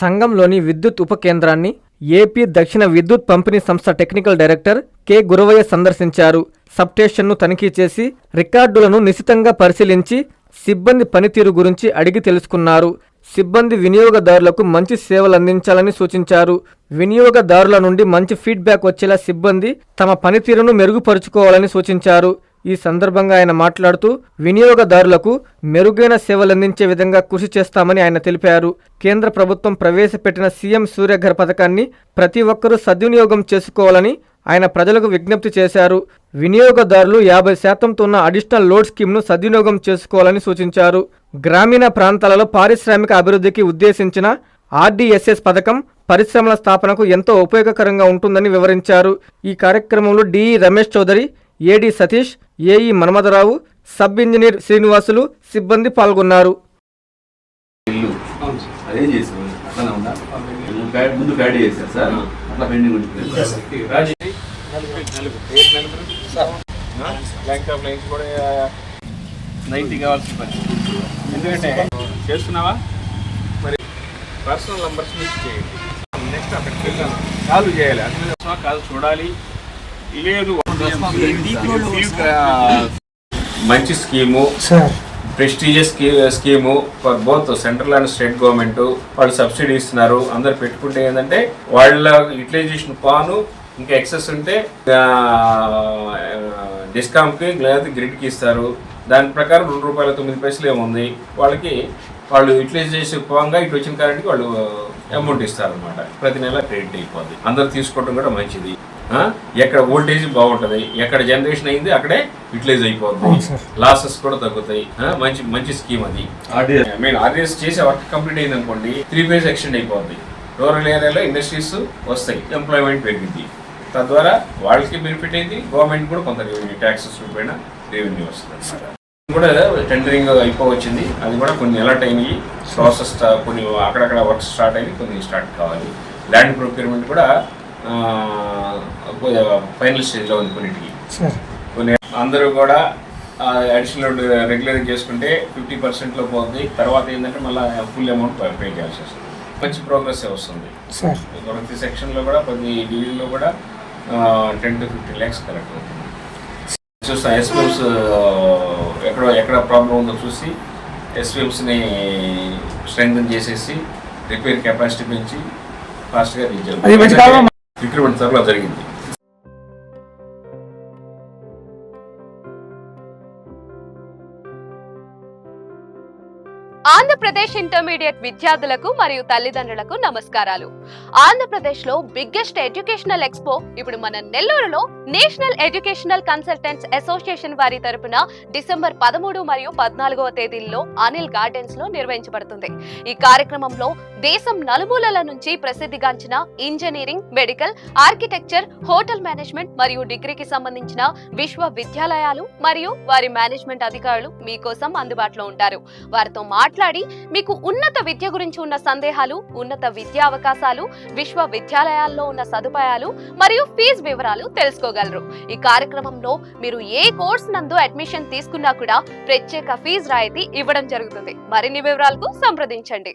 సంఘంలోని విద్యుత్ ఉప కేంద్రాన్ని ఏపీ దక్షిణ విద్యుత్ పంపిణీ సంస్థ టెక్నికల్ డైరెక్టర్ కె. గురవయ్య సందర్శించారు. సబ్స్టేషన్ను తనిఖీ చేసి రికార్డులను నిశితంగా పరిశీలించి సిబ్బంది పనితీరు గురించి అడిగి తెలుసుకున్నారు. సిబ్బంది వినియోగదారులకు మంచి సేవలు అందించాలని సూచించారు. వినియోగదారుల నుండి మంచి ఫీడ్బ్యాక్ వచ్చేలా సిబ్బంది తమ పనితీరును మెరుగుపరుచుకోవాలని సూచించారు. ఈ సందర్భంగా ఆయన మాట్లాడుతూ వినియోగదారులకు మెరుగైన సేవలందించే విధంగా కృషి చేస్తామని ఆయన తెలిపారు. కేంద్ర ప్రభుత్వం ప్రవేశపెట్టిన సీఎం సూర్యఘర్ పథకాన్ని ప్రతి ఒక్కరూ సద్వినియోగం చేసుకోవాలని ఆయన ప్రజలకు విజ్ఞప్తి చేశారు. వినియోగదారులు యాభై శాతంతో ఉన్న అడిషనల్ లోడ్ స్కీమ్ను సద్వినియోగం చేసుకోవాలని సూచించారు. గ్రామీణ ప్రాంతాలలో పారిశ్రామిక అభివృద్ధికి ఉద్దేశించిన ఆర్డీఎస్ఎస్ పథకం పరిశ్రమల స్థాపనకు ఎంతో ఉపయోగకరంగా ఉంటుందని వివరించారు. ఈ కార్యక్రమంలో DE Ramesh Chowdary AD Satish AE Manmatharao sub engineer Srinivasulu సిబ్బంది పాల్గొన్నారు. ఇల్లు. అదే చేసాం అట్లానే ఉందా? ముందు ప్యాడ్- ముందు ప్యాడ్ చేశారు సార్. అట్లా పెండింగ్ ఉంటుంది బ్యాంక్ ఆఫ్ లైన్స్ కూడా నైంటీ కావాల్సిన పని. ఎందుకంటే చేస్తున్నావా? మరి పర్సనల్ నంబర్స్ మిస్ చేయండి. నెక్స్ట్ అక్కడికి వెళ్ళాను కాల్ చేయాలి. కాల్ చూడాలి. లేదు. మంచి scheme. Prestigious scheme. For both central and state government వాళ్ళు సబ్సిడీ ఇస్తున్నారు. అందరు పెట్టుకుంటే ఏంటంటే వాళ్ళ యూటిలైజేషన్ పాను ఇంకా ఎక్సెస్ ఉంటే డిస్కామ్కి లేదా గ్రిడ్కి ఇస్తారు. దాని ప్రకారం రెండు రూపాయల తొమ్మిది పైసలు ఏముంది వాళ్ళకి వాళ్ళు యూటిలైజ్ చేసే పోగా ఇటు వచ్చిన కరెంట్కి వాళ్ళు అమౌంట్ ఇస్తారు అనమాట ప్రతి నెల క్రెడిట్ అయిపోద్ది. అందరు తీసుకోవడం కూడా మంచిది? ఎక్కడ వోల్టేజ్ బాగుంటది ఎక్కడ జనరేషన్ అయింది అక్కడే యూటిలైజ్ అయిపోద్ది. లాసెస్ కూడా తగ్గుతాయి? మంచి మంచి స్కీమ్ అది. ఆర్డీఎస్. మేము ఆర్డీఎస్ చేసే వర్క్ కంప్లీట్ అయింది అనుకోండి త్రీ ఫేజ్ ఎక్స్టెండ్ అయిపోద్ది. రూరల్ ఏరియాలో ఇండస్ట్రీస్ వస్తాయి ఎంప్లాయ్మెంట్ పెరిగింది తద్వారా వాళ్ళకి బెనిఫిట్ అయింది గవర్నమెంట్ కూడా కొంత రెవెన్యూ ట్యాక్సెస్ రూపేణ రెవెన్యూ వస్తుంది కూడా టెండరింగ్ అయిపోవచ్చింది. అది కూడా కొన్ని అలర్ట్ అయినాయి ప్రాసెస్ కొన్ని అక్కడక్కడ వర్క్ స్టార్ట్ అయింది కొన్ని స్టార్ట్ కావాలి. ల్యాండ్ ప్రొక్యూర్మెంట్ కూడా ఫైనల్ స్టేజ్లో ఉంది కొన్నిటికి. కొన్ని అందరూ కూడా అడిషనల్ రెగ్యులర్ చేసుకుంటే ఫిఫ్టీ పర్సెంట్లో పోతుంది తర్వాత ఏంటంటే మళ్ళీ ఫుల్ అమౌంట్ పే చేయాల్సి వస్తుంది. మంచి ప్రోగ్రెస్ వస్తుంది. ప్రతి సెక్షన్లో కూడా ప్రతి డివిజన్లో కూడా ten to fifteen lakhs collect అవుతుంది. చూస్తాం ఎస్పీఎంస్ ఎక్కడ ఎక్కడ ప్రాబ్లం ఉందో చూసి ఎస్పీఎంస్ని స్ట్రెంగ్తన్ చేసేసి రిపేర్ కెపాసిటీ పెంచి ఫాస్ట్గా రీచ్ రిక్రూట్మెంట్ త్వరలో జరిగింది. ఆంధ్రప్రదేశ్ ఇంటర్మీడియట్ విద్యార్థులకు మరియు తల్లిదండ్రులకు నమస్కారాలు. ఆంధ్రప్రదేశ్లో బిగ్గెస్ట్ ఎడ్యుకేషనల్ ఎక్స్పో ఇప్పుడు మన నెల్లూరులో నేషనల్ ఎడ్యుకేషనల్ కన్సల్టెంట్స్ అసోసియేషన్ వారి తరపున డిసెంబర్ పదమూడు మరియు పద్నాలుగవ తేదీల్లో అనిల్ గార్డెన్స్లో నిర్వహించబడుతుంది. ఈ కార్యక్రమంలో దేశం నలుమూలల నుంచి ప్రసిద్ధిగాంచిన engineering medical architecture hotel management మరియు డిగ్రీకి సంబంధించిన విశ్వవిద్యాలయాలు మరియు వారి మేనేజ్మెంట్ అధికారులు మీకోసం అందుబాటులో ఉంటారు. వారితో మాట్లాడి మీకు ఉన్నత విద్య గురించి ఉన్న సందేహాలు ఉన్నత విద్యా అవకాశాలు విశ్వవిద్యాలయాల్లో ఉన్న సదుపాయాలు మరియు ఫీజు వివరాలు తెలుసుకోగలరు. ఈ కార్యక్రమంలో మీరు ఏ కోర్స్ నందు అడ్మిషన్ తీసుకున్నా కూడా ప్రత్యేక ఫీజు రాయితీ ఇవ్వడం జరుగుతుంది. మరిన్ని వివరాలకు సంప్రదించండి.